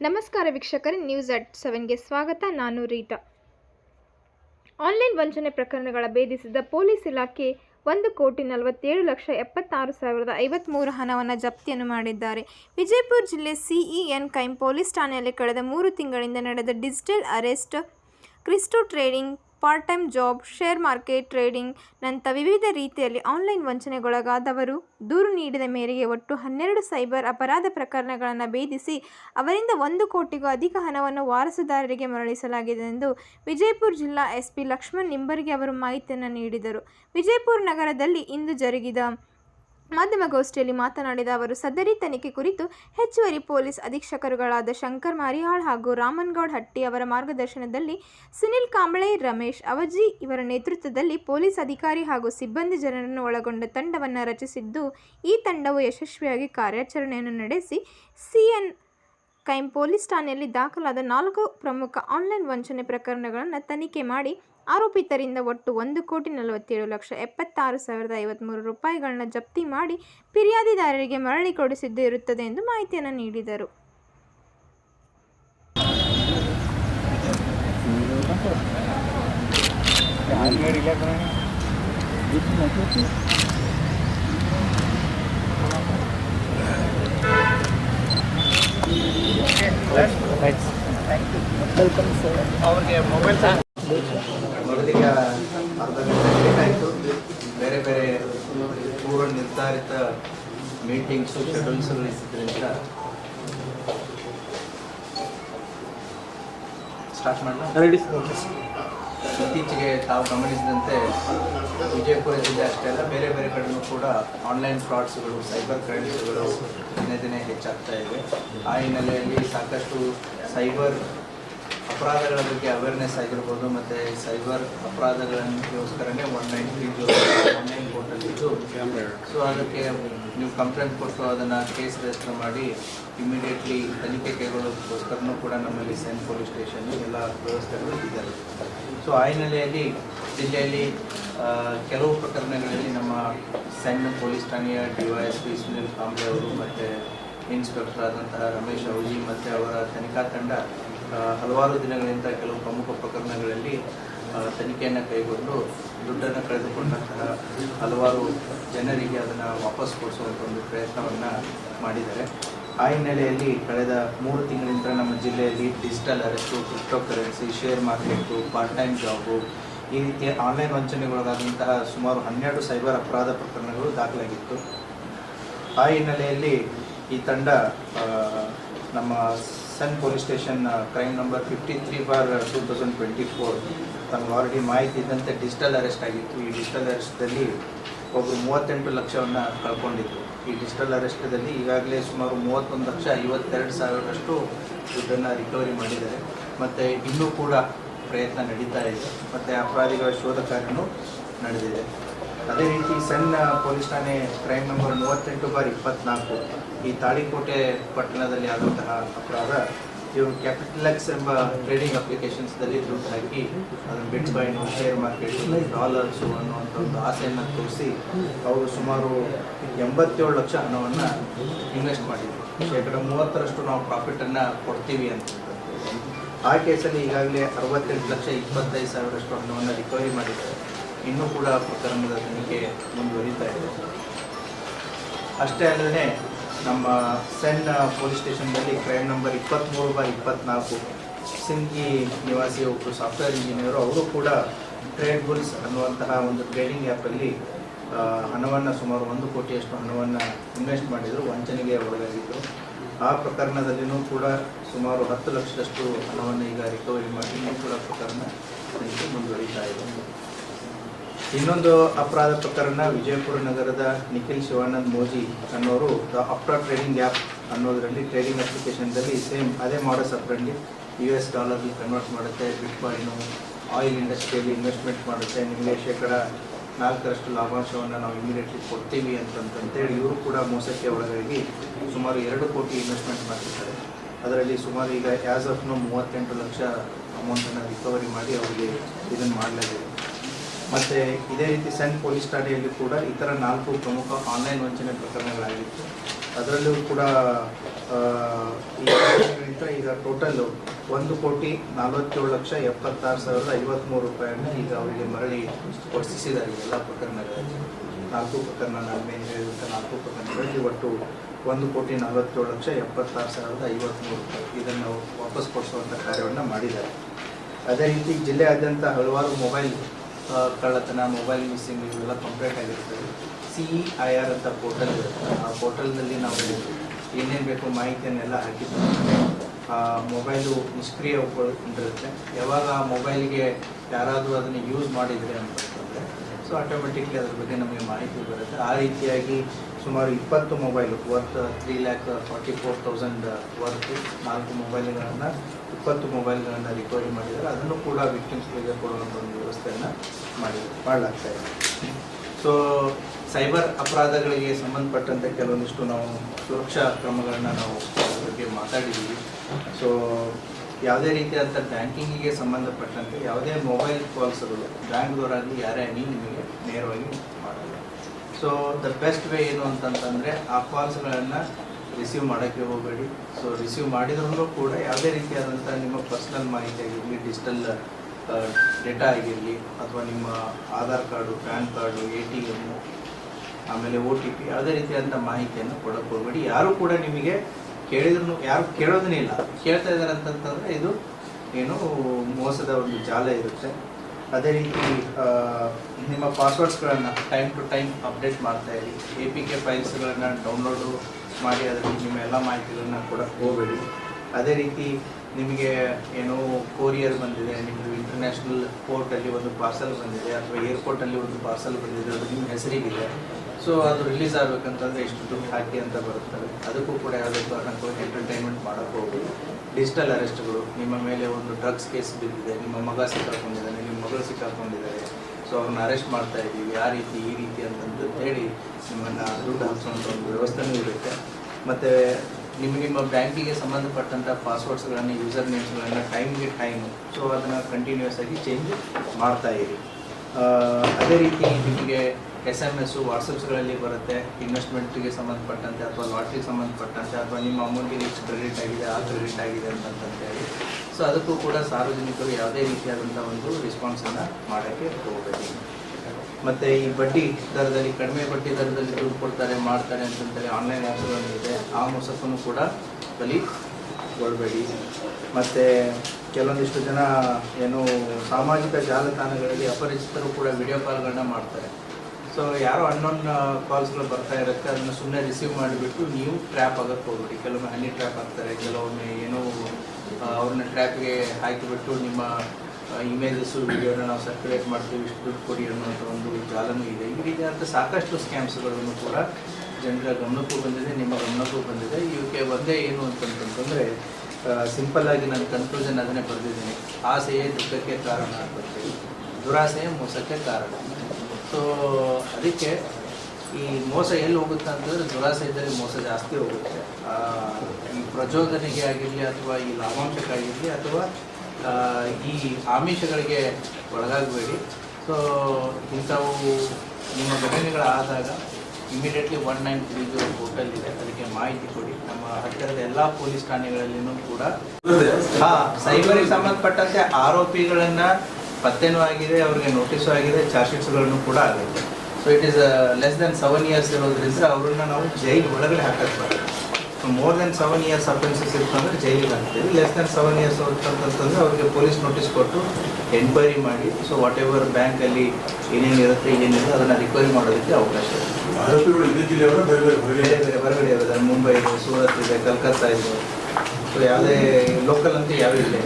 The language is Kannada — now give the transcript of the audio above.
ನಮಸ್ಕಾರ ವೀಕ್ಷಕರೇ ನ್ಯೂಸ್ ಅಟ್ ಸೆವೆನ್ಗೆ ಸ್ವಾಗತ. ನಾನು ರೀಟಾ. ಆನ್ಲೈನ್ ವಂಚನೆ ಪ್ರಕರಣಗಳ ಭೇದಿಸಿದ ಪೊಲೀಸ್ ಇಲಾಖೆ ಒಂದು ಕೋಟಿ ನಲವತ್ತೇಳು ಲಕ್ಷ ಎಪ್ಪತ್ತಾರು ಸಾವಿರದ ಐವತ್ತ್ಮೂರು ಹಣವನ್ನು ಜಪ್ತಿಯನ್ನು ಮಾಡಿದ್ದಾರೆ. ವಿಜಯಪುರ ಜಿಲ್ಲೆ ಸಿಇಎನ್ ಕೈಮ್ ಪೊಲೀಸ್ ಠಾಣೆಯಲ್ಲಿ ಕಳೆದ ಮೂರು ತಿಂಗಳಿಂದ ನಡೆದ digital arrest, crypto trading part time job share market, trading ನಂತ ವಿವಿಧ ರೀತಿಯಲ್ಲಿ ಆನ್ಲೈನ್ ವಂಚನೆಗೊಳಗಾದವರು ದೂರು ನೀಡಿದ ಮೇರೆಗೆ ಒಟ್ಟು ಹನ್ನೆರಡು ಸೈಬರ್ ಅಪರಾಧ ಪ್ರಕರಣಗಳನ್ನು ಭೇದಿಸಿ ಅವರಿಂದ ಒಂದು ಕೋಟಿಗೂ ಅಧಿಕ ಹಣವನ್ನು ವಾರಸುದಾರರಿಗೆ ಮರಳಿಸಲಾಗಿದೆ ಎಂದು ವಿಜಯಪುರ ಜಿಲ್ಲಾ ಎಸ್ಪಿ ಲಕ್ಷ್ಮಣ್ ನಿಂಬರ್ಗಿ ಅವರು ಮಾಹಿತಿಯನ್ನು ನೀಡಿದರು. ವಿಜಯಪುರ ನಗರದಲ್ಲಿ ಇಂದು ಜರುಗಿದ ಮಾಧ್ಯಮಗೋಷ್ಠಿಯಲ್ಲಿ ಮಾತನಾಡಿದ ಅವರು, ಸದರಿ ತನಿಖೆ ಕುರಿತು ಹೆಚ್ಚುವರಿ ಪೊಲೀಸ್ ಅಧೀಕ್ಷಕರುಗಳಾದ ಶಂಕರ್ ಮಾರಿಹಾಳ್ ಹಾಗೂ ರಾಮನ್ಗೌಡ್ ಹಟ್ಟಿ ಅವರ ಮಾರ್ಗದರ್ಶನದಲ್ಲಿ ಸುನಿಲ್ ಕಾಂಬಳೆ, ರಮೇಶ್ ಅವಜಿ ಇವರ ನೇತೃತ್ವದಲ್ಲಿ ಪೊಲೀಸ್ ಅಧಿಕಾರಿ ಹಾಗೂ ಸಿಬ್ಬಂದಿ ಜನರನ್ನು ಒಳಗೊಂಡ ತಂಡವನ್ನು ರಚಿಸಿದ್ದು, ಈ ತಂಡವು ಯಶಸ್ವಿಯಾಗಿ ಕಾರ್ಯಾಚರಣೆಯನ್ನು ನಡೆಸಿ ಸಿಎನ್ ಕೈಂ ಪೊಲೀಸ್ ಠಾಣೆಯಲ್ಲಿ ದಾಖಲಾದ ನಾಲ್ಕು ಪ್ರಮುಖ ಆನ್ಲೈನ್ ವಂಚನೆ ಪ್ರಕರಣಗಳನ್ನು ತನಿಖೆ ಮಾಡಿ ಆರೋಪಿತರಿಂದ ಒಟ್ಟು ಒಂದು ಕೋಟಿ ನಲವತ್ತೇಳು ಲಕ್ಷ ಎಪ್ಪತ್ತಾರು ಸಾವಿರದ ಐವತ್ತ್ಮೂರು ರೂಪಾಯಿಗಳನ್ನ ಜಪ್ತಿ ಮಾಡಿ ಫಿರ್ಯಾದಿದಾರರಿಗೆ ಮರಳಿ ಕೊಡಿಸಿದ್ದು ಇರುತ್ತದೆ ಎಂದು ಮಾಹಿತಿಯನ್ನು ನೀಡಿದರು. ಮೊದಲಿಗೆ ಇದ್ದಿದ್ದರಿಂದ ಸ್ಟಾರ್ಟ್ ಇತ್ತೀಚೆಗೆ ತಾವು ಗಮನಿಸಿದಂತೆ ವಿಜಯಪುರ ಜಿಲ್ಲೆ ಅಷ್ಟೇ ಅಲ್ಲ ಬೇರೆ ಬೇರೆ ಕಡೆನೂ ಕೂಡ ಆನ್ಲೈನ್ ಫ್ರಾಡ್ಸ್ಗಳು ಸೈಬರ್ ಕ್ರೈಮ್ಸ್ಗಳು ದಿನೇ ದಿನೇ ಹೆಚ್ಚಾಗ್ತಾ ಇವೆ ಆ ಹಿನ್ನೆಲೆಯಲ್ಲಿ ಸಾಕಷ್ಟು ಸೈಬರ್ ಅಪರಾಧಗಳ ಬಗ್ಗೆ ಅವೇರ್ನೆಸ್ ಆಗಿರ್ಬೋದು, ಮತ್ತು cyber ಅಪರಾಧಗಳಿಗೋಸ್ಕರನೇ one nine three zero online ಪೋರ್ಟಲ್ಲಿದ್ದು so ಅದಕ್ಕೆ ನೀವು ಕಂಪ್ಲೇಂಟ್ ಕೊಟ್ಟು ಅದನ್ನು ಕೇಸ್ ರಿಜಿಸ್ಟರ್ ಮಾಡಿ ಇಮಿಡಿಯೇಟ್ಲಿ ತನಿಖೆ ಕೈಗೊಳ್ಳೋದಕ್ಕೋಸ್ಕರನೂ ಕೂಡ ನಮ್ಮಲ್ಲಿ ಸೈನ್ ಪೊಲೀಸ್ ಸ್ಟೇಷನ್ ಎಲ್ಲ ವ್ಯವಸ್ಥೆಗಳು ಇದ್ದಾರೆ ಸೊ ಆ ಹಿನ್ನೆಲೆಯಲ್ಲಿ ಜಿಲ್ಲೆಯಲ್ಲಿ ಕೆಲವು ಪ್ರಕರಣಗಳಲ್ಲಿ ನಮ್ಮ ಸಣ್ಣ ಪೊಲೀಸ್ ಠಾಣೆಯ D Y S P Sunil Kamble ಅವರು, ಮತ್ತು ಇನ್ಸ್ಪೆಕ್ಟರ್ ಆದಂತಹ ರಮೇಶ್ ಅವಜಿ ಮತ್ತು ಅವರ ತನಿಖಾ ತಂಡ ಹಲವಾರು ದಿನಗಳಿಂದ ಕೆಲವು ಪ್ರಮುಖ ಪ್ರಕರಣಗಳಲ್ಲಿ ತನಿಖೆಯನ್ನು ಕೈಗೊಂಡು ದುಡ್ಡನ್ನು ಕಳೆದುಕೊಂಡಂತಹ ಹಲವಾರು ಜನರಿಗೆ ಅದನ್ನು ವಾಪಸ್ ಕೊಡಿಸುವಂಥ ಒಂದು ಪ್ರಯತ್ನವನ್ನು ಮಾಡಿದ್ದಾರೆ. ಆ ಹಿನ್ನೆಲೆಯಲ್ಲಿ ಕಳೆದ ಮೂರು ತಿಂಗಳಿಂದ ನಮ್ಮ ಜಿಲ್ಲೆಯಲ್ಲಿ digital arrest, crypto currency, share market part time job, ಈ ರೀತಿಯ ಆನ್ಲೈನ್ ವಂಚನೆಗೊಳಗಾದಂತಹ ಸುಮಾರು ಹನ್ನೆರಡು ಸೈಬರ್ ಅಪರಾಧ ಪ್ರಕರಣಗಳು ದಾಖಲಾಗಿತ್ತು. ಆ ಹಿನ್ನೆಲೆಯಲ್ಲಿ ಈ ತಂಡ ನಮ್ಮ CEN police station crime number fifty three bar two thousand twenty four ತಮಗೆ ಆಲ್ರೆಡಿ ಮಾಹಿತಿ ಇದ್ದಂತೆ ಡಿಜಿಟಲ್ ಅರೆಸ್ಟ್ ಆಗಿತ್ತು. ಈ ಡಿಜಿಟಲ್ ಅರೆಸ್ಟಲ್ಲಿ ಒಬ್ಬರು ಮೂವತ್ತೆಂಟು ಲಕ್ಷವನ್ನು ಕಳ್ಕೊಂಡಿದ್ದರು ಈ ಡಿಜಿಟಲ್ ಅರೆಸ್ಟದಲ್ಲಿ ಈಗಾಗಲೇ ಸುಮಾರು ಮೂವತ್ತೊಂದು ಲಕ್ಷ ಐವತ್ತೆರಡು ಸಾವಿರದಷ್ಟು ದುಡ್ಡನ್ನು ರಿಕವರಿ ಮಾಡಿದ್ದಾರೆ. ಮತ್ತು ಇನ್ನೂ ಕೂಡ ಪ್ರಯತ್ನ ನಡೀತಾ ಇದೆ. ಮತ್ತು ಅಪರಾಧಿಗಳ ಶೋಧ ಕಾರ್ಯನೂ ನಡೆದಿದೆ. ಅದೇ ರೀತಿ ಸಣ್ಣ ಪೊಲೀಸ್ ಠಾಣೆ ಕ್ರೈಮ್ ನಂಬರ್ ಮೂವತ್ತೆಂಟು ಬಾರ್ ಇಪ್ಪತ್ನಾಲ್ಕು. ಈ ತಾಳಿಕೋಟೆ ಪಟ್ಟಣದಲ್ಲಿ ಆದಂತಹ ಅಪರಾಧ ಇವರು ಕ್ಯಾಪಿಟಲೆಕ್ಸ್ ಎಂಬ ಟ್ರೇಡಿಂಗ್ ಅಪ್ಲಿಕೇಶನ್ಸ್ದಲ್ಲಿ ದುಡ್ಡು ಹಾಕಿ ಅದನ್ನು ಬಿಟ್ ಬಾಯ್ನು ಶೇರ್ ಮಾರ್ಕೆಟ್ ಡಾಲರ್ಸು ಅನ್ನುವಂಥ ಒಂದು ಆಸೆಯನ್ನು ತೋರಿಸಿ ಅವರು ಸುಮಾರು ಎಂಬತ್ತೇಳು ಲಕ್ಷ ಹಣವನ್ನು ಇನ್ವೆಸ್ಟ್ ಮಾಡಿದ್ರು. ಶೇಕಡ ಮೂವತ್ತರಷ್ಟು ನಾವು ಪ್ರಾಫಿಟನ್ನು ಕೊಡ್ತೀವಿ ಅಂತ. ಆ ಕೇಸಲ್ಲಿ ಈಗಾಗಲೇ ಅರವತ್ತೆಂಟು ಲಕ್ಷ ಇಪ್ಪತ್ತೈದು ಸಾವಿರಷ್ಟು ಹಣವನ್ನು ರಿಕವರಿ ಮಾಡಿದ್ದಾರೆ. ಇನ್ನೂ ಕೂಡ ಪ್ರಕರಣದ ತನಿಖೆ ಮುಂದುವರಿತಾ ಇದೆ. ಅಷ್ಟೇ ಅಲ್ಲದೆ ನಮ್ಮ ಸೆನ್ ಪೊಲೀಸ್ ಸ್ಟೇಷನ್ನಲ್ಲಿ ಕ್ರೈಮ್ ನಂಬರ್ ಇಪ್ಪತ್ತ್ಮೂರು ಬಾರ್ ಇಪ್ಪತ್ತ್ನಾಲ್ಕು ಸಿಂಗಿ ನಿವಾಸಿ ಒಬ್ಬರು ಸಾಫ್ಟ್ವೇರ್ ಇಂಜಿನಿಯರು ಅವರು ಕೂಡ ಟ್ರೇಡ್ ಬುಲ್ಸ್ ಅನ್ನುವಂತಹ ಒಂದು ಟ್ರೇಡಿಂಗ್ ಆ್ಯಪಲ್ಲಿ ಹಣವನ್ನು ಸುಮಾರು ಒಂದು ಕೋಟಿಯಷ್ಟು ಹಣವನ್ನು ಇನ್ವೆಸ್ಟ್ ಮಾಡಿದರು, ವಂಚನೆಗೆ ಒಳಗಾಗಿದ್ದರು ಆ ಪ್ರಕರಣದಲ್ಲಿಯೂ ಕೂಡ ಸುಮಾರು ಹತ್ತು ಲಕ್ಷದಷ್ಟು ಹಣವನ್ನು ಈಗ ರಿಕವರಿ ಮಾಡಿ ಇನ್ನೂ ಕೂಡ ಪ್ರಕರಣ ಮುಂದುವರಿತಾ ಇನ್ನೊಂದು ಅಪರಾಧ ಪ್ರಕರಣ ವಿಜಯಪುರ ನಗರದ ನಿಖಿಲ್ ಶಿವಾನಂದ್ ಮೋಜಿ ಅನ್ನೋರು ದ ಅಪ್ರಾ ಟ್ರೇಡಿಂಗ್ ಆ್ಯಪ್ ಅನ್ನೋದರಲ್ಲಿ ಟ್ರೇಡಿಂಗ್ ಅಪ್ಲಿಕೇಶನ್ದಲ್ಲಿ ಸೇಮ್ ಅದೇ ಮಾಡೋ ಅಪ್ರಲ್ಲಿ ಯು ಎಸ್ ಡಾಲರ್ಗೆ ಕನ್ವರ್ಟ್ ಮಾಡುತ್ತೆ ಬಿಟ್ಕಾಯಿನು ಆಯಿಲ್ ಇಂಡಸ್ಟ್ರಿಯಲ್ಲಿ ಇನ್ವೆಸ್ಟ್ಮೆಂಟ್ ಮಾಡುತ್ತೆ. ನಿಮಗೆ ಶೇಕಡ ನಾಲ್ಕರಷ್ಟು ಲಾಭಾಂಶವನ್ನು ನಾವು ಇಮಿಡಿಯೇಟ್ಲಿ ಕೊಡ್ತೀವಿ ಅಂತಂತೇಳಿ ಇವರು ಕೂಡ ಮೋಸಕ್ಕೆ ಒಳಗಾಗಿ ಸುಮಾರು ಎರಡು ಕೋಟಿ ಇನ್ವೆಸ್ಟ್ಮೆಂಟ್ ಮಾಡ್ತಿದ್ದಾರೆ. ಅದರಲ್ಲಿ ಸುಮಾರು ಈಗ ಆ್ಯಸ್ ಆಫ್ನು ಮೂವತ್ತೆಂಟು ಲಕ್ಷ ಅಮೌಂಟನ್ನು ರಿಕವರಿ ಮಾಡಿ ಅವರಿಗೆ ಇದನ್ನು ಮಾಡಲಾಗಿದೆ. ಮತ್ತು ಇದೇ ರೀತಿ ಸೆಂಟ್ ಪೊಲೀಸ್ ಠಾಣೆಯಲ್ಲಿ ಕೂಡ ಇತರ ನಾಲ್ಕು ಪ್ರಮುಖ ಆನ್ಲೈನ್ ವಂಚನೆ ಪ್ರಕರಣಗಳಾಗಿತ್ತು. ಅದರಲ್ಲೂ ಕೂಡ ಈಗ ಟೋಟಲ್ ಒಂದು ಕೋಟಿ ನಲವತ್ತೇಳು ಲಕ್ಷ ಎಪ್ಪತ್ತಾರು ಸಾವಿರದ ಐವತ್ತ್ಮೂರು ರೂಪಾಯಿಯನ್ನು ಈಗ ಅವರಿಗೆ ಮರಳಿ ವರ್ಷಿಸಿದ್ದಾರೆ ಎಲ್ಲ ಪ್ರಕರಣಗಳಲ್ಲಿ. ನಾಲ್ಕು ಪ್ರಕರಣ ನಾನು ಮೇಲೆ ಹೇಳಿದಂಥ ನಾಲ್ಕು ಪ್ರಕರಣಗಳಲ್ಲಿ ಒಟ್ಟು ಒಂದು ಕೋಟಿ ನಲವತ್ತೇಳು ಲಕ್ಷ ಎಪ್ಪತ್ತಾರು ಸಾವಿರದ ಐವತ್ತ್ಮೂರು ರೂಪಾಯಿ. ಇದನ್ನು ವಾಪಸ್ ಕೊಡಿಸುವಂಥ ಕಾರ್ಯವನ್ನು ಮಾಡಿದ್ದಾರೆ. ಅದೇ ರೀತಿ ಜಿಲ್ಲೆಯಾದ್ಯಂತ ಹಲವಾರು ಮೊಬೈಲ್ ಕಳ್ಳತನ ಮೊಬೈಲ್ ಮಿಸ್ಸಿಂಗ್ ಇವೆಲ್ಲ ಕಂಪ್ಲೇಂಟ್ ಆಗಿರ್ತದೆ ಸಿ ಐ ಆರ್ ಅಂತ ಪೋರ್ಟಲ್ ಇರುತ್ತೆ. ಆ ಪೋರ್ಟಲ್ನಲ್ಲಿ ನಾವು ಏನೇನು ಬೇಕು ಮಾಹಿತಿಯನ್ನೆಲ್ಲ ಹಾಕಿದ್ದು ಆ ಮೊಬೈಲು ನಿಷ್ಕ್ರಿಯಗೊಂಡಿರುತ್ತೆ ಯಾವಾಗ ಆ ಮೊಬೈಲ್ಗೆ ಯಾರಾದರೂ ಅದನ್ನು ಯೂಸ್ ಮಾಡಿದರೆ ಅಂತಂದರೆ ಸೊ ಆಟೋಮೆಟಿಕ್ಲಿ ಅದ್ರ ಬಗ್ಗೆ ನಮಗೆ ಮಾಹಿತಿ ಬರುತ್ತೆ. ಆ ರೀತಿಯಾಗಿ ಸುಮಾರು ಇಪ್ಪತ್ತು mobile worth three lakh forty four thousand worth ನಾಲ್ಕು ಮೊಬೈಲ್ಗಳನ್ನು ಇಪ್ಪತ್ತು ಮೊಬೈಲ್ಗಳನ್ನು ರಿಕವರಿ ಮಾಡಿದ್ದಾರೆ. ಅದನ್ನು ಕೂಡ ವಿಕ್ಟಿಮ್ಸ್ಗಳಿಗೆ ಕೊಡುವಂಥ ಒಂದು ವ್ಯವಸ್ಥೆಯನ್ನು ಮಾಡಿ, ಮಾಡಲಾಗ್ತಾ ಇದೆ. ಸೊ ಸೈಬರ್ ಅಪರಾಧಗಳಿಗೆ ಸಂಬಂಧಪಟ್ಟಂತೆ ಕೆಲವೊಂದಿಷ್ಟು ನಾವು ಸುರಕ್ಷಾ ಕ್ರಮಗಳನ್ನು ನಾವು ಬಗ್ಗೆ ಮಾತಾಡಿದ್ದೀವಿ. ಸೊ ಯಾವುದೇ ರೀತಿಯಾದಂಥ ಬ್ಯಾಂಕಿಂಗಿಗೆ ಸಂಬಂಧಪಟ್ಟಂತೆ ಯಾವುದೇ ಮೊಬೈಲ್ ಕಾಲ್ಸ್ಗಳು ಬ್ಯಾಂಕ್ದವರಾಗಲಿ, ಯಾರೇ ಆಗಲಿ ನಿಮಗೆ ನೇರವಾಗಿ ಮಾಡಲ್ಲ ಸೊ ದ ಬೆಸ್ಟ್ ವೇ ಏನು ಅಂತಂತಂದರೆ ಆ ಕಾಲ್ಸ್ಗಳನ್ನು ರಿಸೀವ್ ಮಾಡೋಕ್ಕೆ ಹೋಗಬೇಡಿ. ಸೊ ರಿಸೀವ್ ಮಾಡಿದ್ರೂ ಕೂಡ ಯಾವುದೇ ರೀತಿಯಾದಂಥ ನಿಮ್ಮ ಪರ್ಸ್ನಲ್ ಮಾಹಿತಿ ಆಗಿರಲಿ ಡಿಜಿಟಲ್ ಡೇಟಾ ಆಗಿರಲಿ, ಅಥವಾ ನಿಮ್ಮ Aadhaar card, PAN card, A T M ಆಮೇಲೆ ಒ ಟಿ ಪಿ ಯಾವುದೇ ರೀತಿಯಾದಂಥ ಮಾಹಿತಿಯನ್ನು ಕೊಡೋಕ್ಕೆ ಹೋಗಬೇಡಿ. ಯಾರೂ ಕೂಡ ನಿಮಗೆ ಕೇಳಿದ್ರು ಯಾರು ಕೇಳೋದನ್ನೇ ಇಲ್ಲ. ಕೇಳ್ತಾ ಇದ್ದಾರೆ ಅಂತಂತಂದರೆ ಇದು ಏನು ಮೋಸದ ಒಂದು ಜಾಲ ಇರುತ್ತೆ. ಅದೇ ರೀತಿ ನಿಮ್ಮ ಪಾಸ್ವರ್ಡ್ಸ್ಗಳನ್ನು ಟೈಮ್ ಟು ಟೈಮ್ ಅಪ್ಡೇಟ್ ಮಾಡ್ತಾ ಇರಿ. ಎ ಪಿ ಕೆ ಫೈಲ್ಸ್ಗಳನ್ನು ಡೌನ್ಲೋಡು ಮಾಡಿ, ಅದರಲ್ಲಿ ನಿಮ್ಮ ಎಲ್ಲ ಮಾಹಿತಿಗಳನ್ನ ಕೂಡ ಹೋಗಬೇಡಿ. ಅದೇ ರೀತಿ, ನಿಮಗೆ ಏನೋ ಕೊರಿಯರ್ ಬಂದಿದೆ ನಿಮ್ಮದು ಇಂಟರ್ನ್ಯಾಷನಲ್ ಪೋರ್ಟಲ್ಲಿ ಒಂದು ಪಾರ್ಸಲ್ ಬಂದಿದೆ, ಅಥವಾ ಏರ್ಪೋರ್ಟಲ್ಲಿ ಒಂದು ಪಾರ್ಸಲ್ ಬಂದಿದೆ, ಅದು ನಿಮ್ಮ ಹೆಸರಿಗಿದೆ. ಸೊ ಅದು ರಿಲೀಸ್ ಆಗಬೇಕಂತಂದ್ರೆ ಎಷ್ಟು ದುಡ್ಡು ಹಾಕಿ ಅಂತ ಬರುತ್ತವೆ ಅದಕ್ಕೂ ಕೂಡ ಯಾವುದೇ ಕಾರಣಕ್ಕೂ ಎಂಟರ್ಟೈನ್ಮೆಂಟ್ ಮಾಡೋಕ್ಕೆ ಹೋಗಿ ಡಿಜಿಟಲ್ ಅರೆಸ್ಟ್ಗಳು ನಿಮ್ಮ ಮೇಲೆ ಒಂದು ಡ್ರಗ್ಸ್ ಕೇಸ್ ಬಿದ್ದಿದೆ, ನಿಮ್ಮ ಮಗ ಸಿಕ್ಕಾಕೊಂಡಿದ್ದಾನೆ, ನಿಮ್ಮ ಮಗಳು ಸಿಕ್ಕಾಕೊಂಡಿದ್ದಾರೆ. ಸೊ ಅವ್ರನ್ನ ಅರೆಸ್ಟ್ ಮಾಡ್ತಾ ಇದ್ದೀವಿ, ಆ ರೀತಿ, ಈ ರೀತಿ ಅಂತಂದು ಹೇಳಿ ನಿಮ್ಮನ್ನು ದುಡ್ಡು ಹಾಕ್ಸೋಂಥ ಒಂದು ವ್ಯವಸ್ಥೆನೂ ಇರುತ್ತೆ. ಮತ್ತು ನಿಮ್ಮ ನಿಮ್ಮ ಬ್ಯಾಂಕಿಗೆ ಸಂಬಂಧಪಟ್ಟಂಥ ಪಾಸ್ವರ್ಡ್ಸ್ಗಳನ್ನು ಯೂಸರ್ ನೇಮ್ಸ್ಗಳನ್ನು ಟೈಮ್ಗೆ ಟೈಮ್ ಸೊ ಅದನ್ನು ಕಂಟಿನ್ಯೂಸ್ ಆಗಿ ಚೇಂಜ್ ಮಾಡ್ತಾ ಇರಿ. ಅದೇ ರೀತಿ ನಿಮಗೆ ಎಸ್ ಎಂ ಎಸ್ಸು ವಾಟ್ಸಪ್ಸ್ಗಳಲ್ಲಿ ಬರುತ್ತೆ ಇನ್ವೆಸ್ಟ್ಮೆಂಟ್ಗೆ ಸಂಬಂಧಪಟ್ಟಂತೆ ಅಥವಾ ಲಾಟ್ರಿಗೆ ಸಂಬಂಧಪಟ್ಟಂತೆ ಅಥವಾ ನಿಮ್ಮ ಅಮೌಂಟಿಗೆ ಎಷ್ಟು ಕ್ರೆಡಿಟ್ ಆಗಿದೆ, ಆ ಕ್ರೆಡಿಟ್ ಆಗಿದೆ ಅಂತಂತೇಳಿ ಸೊ ಅದಕ್ಕೂ ಕೂಡ ಸಾರ್ವಜನಿಕರು ಯಾವುದೇ ರೀತಿಯಾದಂಥ ಒಂದು ರೆಸ್ಪಾನ್ಸನ್ನು ಮಾಡೋಕ್ಕೆ ಹೋಗಬೇಕು ಮತ್ತು ಈ ಬಡ್ಡಿ ದರದಲ್ಲಿ, ಕಡಿಮೆ ಬಡ್ಡಿ ದರದಲ್ಲಿ ದುಡ್ಡು ಕೊಡ್ತಾರೆ, ಮಾಡ್ತಾರೆ ಅಂತಂತೇಳಿ ಆನ್ಲೈನ್ ಆ್ಯಪ್ಸ್ಗಳಿದೆ ಆ ಮೋಸಕ್ಕೂ ಕೂಡ ಬಲಿ ಕೊಡಬೇಡಿ ಮತ್ತು ಕೆಲವೊಂದಿಷ್ಟು ಜನ ಏನು ಸಾಮಾಜಿಕ ಜಾಲತಾಣಗಳಲ್ಲಿ ಅಪರಿಚಿತರು ಕೂಡ ವಿಡಿಯೋ ಕಾಲ್ಗಳನ್ನ ಮಾಡ್ತಾರೆ. ಸೊ ಯಾರೋ ಅನ್ನೋನ್ ಕಾಲ್ಸ್ಗಳು ಬರ್ತಾ ಇರುತ್ತೆ ಅದನ್ನು ಸುಮ್ಮನೆ ರಿಸೀವ್ ಮಾಡಿಬಿಟ್ಟು ನೀವು ಟ್ರ್ಯಾಪ್ ಆಗಕ್ಕೆ ಹೋಗ್ಬಿಡಿ. ಕೆಲವೊಮ್ಮೆ ಹನಿ ಟ್ರ್ಯಾಪ್ ಆಗ್ತಾರೆ ಕೆಲವೊಮ್ಮೆ ಏನೋ ಆ, ಅವ್ರನ್ನ ಟ್ರ್ಯಾಪ್ಗೆ ಹಾಕಿಬಿಟ್ಟು ನಿಮ್ಮ ಇಮೇಜಸ್ಸು ವಿಡಿಯೋನ ನಾವು ಸರ್ಕ್ಯುಲೇಟ್ ಮಾಡ್ತೀವಿ ಇಷ್ಟು ದುಡ್ಡು ಕೊಡಿ ಅನ್ನೋಂಥ ಒಂದು ಜಾಲನೂ ಇದೆ. ಈ ರೀತಿಯಾದಂಥ ಸಾಕಷ್ಟು ಸ್ಕ್ಯಾಮ್ಸ್ಗಳನ್ನು ಕೂಡ ಜನರ ಗಮನಕ್ಕೂ ಬಂದಿದೆ ನಿಮ್ಮ ಗಮನಕ್ಕೂ ಬಂದಿದೆ. ಇವಕ್ಕೆ ಒಂದೇ ಏನು ಅಂತಂತಂದರೆ ಸಿಂಪಲ್ಲಾಗಿ ನಾನು ಕನ್ಕ್ಲೂಷನ್ ಅದನ್ನೇ ಬರೆದಿದ್ದೀನಿ. ಆಸೆಯೇ ದುಃಖಕ್ಕೆ ಕಾರಣ ಆಗುತ್ತೆ ದುರಾಸೆಯೇ ಮೋಸಕ್ಕೆ ಕಾರಣ. ಸೊ ಅದಕ್ಕೆ ಈ ಮೋಸ ಎಲ್ಲಿ ಹೋಗುತ್ತೆ ಅಂತಂದರೆ ದುರಾಸೆ ಇದ್ದರೆ ಮೋಸ ಜಾಸ್ತಿ ಹೋಗುತ್ತೆ. ಈ ಪ್ರಚೋದನೆಗೆ ಆಗಿರಲಿ ಅಥವಾ ಈ ಲಾಭಾಂಶಕ್ಕಾಗಿರಲಿ ಅಥವಾ ಈ ಆಮಿಷಗಳಿಗೆ ಒಳಗಾಗಬೇಡಿ. ಸೊ ಇಂಥವು ನಿಮ್ಮ ಘಟನೆಗಳಾದಾಗ immediately one nine three zero hotel ಇದೆ. ಅದಕ್ಕೆ ಮಾಹಿತಿ ಕೊಡಿ. ನಮ್ಮ ಹತ್ತಿರದ ಎಲ್ಲ ಪೊಲೀಸ್ ಠಾಣೆಗಳಲ್ಲಿನೂ ಕೂಡ ಹಾಂ ಸೈಬರಿಗೆ ಸಂಬಂಧಪಟ್ಟಂತೆ ಆರೋಪಿಗಳನ್ನ ಪತ್ತೆನೂ ಆಗಿದೆ ಅವರಿಗೆ ನೋಟಿಸು ಆಗಿದೆ ಚಾರ್ಜ್ ಶೀಟ್ಸ್ಗಳನ್ನು ಕೂಡ ಆಗಿದೆ. So it is less than seven years ಇರೋದ್ರಿಂದ ಅವ್ರನ್ನ ನಾವು ಜೈಲ್ ಒಳಗಡೆ ಹಾಕಕ್ಕೆ so more than seven years offences ಇರ್ತಂದ್ರೆ ಜೈಲಿಗೆ ಹಾಕ್ತೀವಿ. ಲೆಸ್ ದೆನ್ ಸೆವೆನ್ ಇಯರ್ಸ್ ಅಂತಂತಂದ್ರೆ ಅವ್ರಿಗೆ ಪೊಲೀಸ್ ನೋಟಿಸ್ ಕೊಟ್ಟು ಎನ್ಕ್ವೈರಿ ಮಾಡಿ. ಸೊ ವಾಟ್ ಎವರ್ ಬ್ಯಾಂಕಲ್ಲಿ ಏನೇನು ಇರುತ್ತೆ ಏನಿದೆ ಅದನ್ನು ರಿಕವರಿ ಮಾಡೋದಕ್ಕೆ ಅವಕಾಶ ಇದೆ. ಆರೋಪಿಗಳು ಇದೇ ಜಿಲ್ಲೆಯವರ ಬೇರೆ ಬೇರೆ ಬೇರೆ ಬೇರೆ ಹೊರಗಡೆ ಇರೋದು. ಮುಂಬೈ ಇದೆ ಸೂರತ್ ಇದೆ ಕಲ್ಕತ್ತಾ ಇದೆ. ಸೊ ಯಾವುದೇ ಲೋಕಲ್ ಅಂತ ಯಾವ ಇಲ್ಲ.